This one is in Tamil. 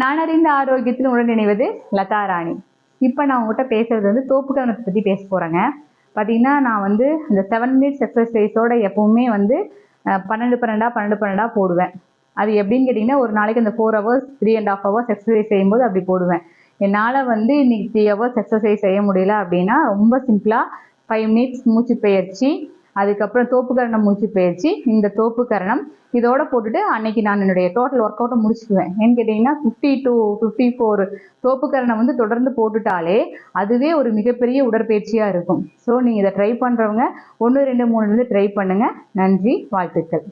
நான் அறிந்த ஆரோக்கியத்தில் உடன் இணைவது லதா ராணி. இப்போ நான் உங்கள்கிட்ட பேசுறது வந்து தோப்பு பற்றி பேச போகிறேங்க பார்த்தீங்கன்னா நான் வந்து இந்த செவன் மினிட்ஸ் எக்ஸசைஸோட எப்பவுமே வந்து பன்னெண்டு பன்னெண்டா பன்னெண்டு பன்னெண்டா போடுவேன். அது எப்படின்னு கேட்டிங்கன்னா ஒரு நாளைக்கு அந்த four hours three and half hours exercise செய்யும்போது அப்படி போடுவேன். என்னால் வந்து இன்னைக்கு த்ரீ ஹவர்ஸ் எக்ஸசைஸ் செய்ய முடியல அப்படின்னா ரொம்ப சிம்பிளாக ஃபைவ் மினிட்ஸ் மூச்சு பயிற்சி அதுக்கப்புறம் தோப்புக்கரணம் மூச்சு பயிற்சி இந்த தோப்புக்கரணம் இதோட போட்டுட்டு அன்னைக்கு நான் என்னுடைய டோட்டல் ஒர்க் அவுட்டை முடிச்சுக்குவேன் ஏன்னு கேட்டிங்கன்னா ஃபிஃப்டி டூ ஃபிஃப்டி ஃபோர் தோப்புக்கரணம் வந்து தொடர்ந்து போட்டுட்டாலே அதுவே ஒரு மிகப்பெரிய உடற்பயிற்சியாக இருக்கும். ஸோ நீங்கள் இதை ட்ரை பண்ணுறவங்க ஒன்று ரெண்டு மூணுலேருந்து ட்ரை பண்ணுங்கள் நன்றி வாழ்த்துக்கள்.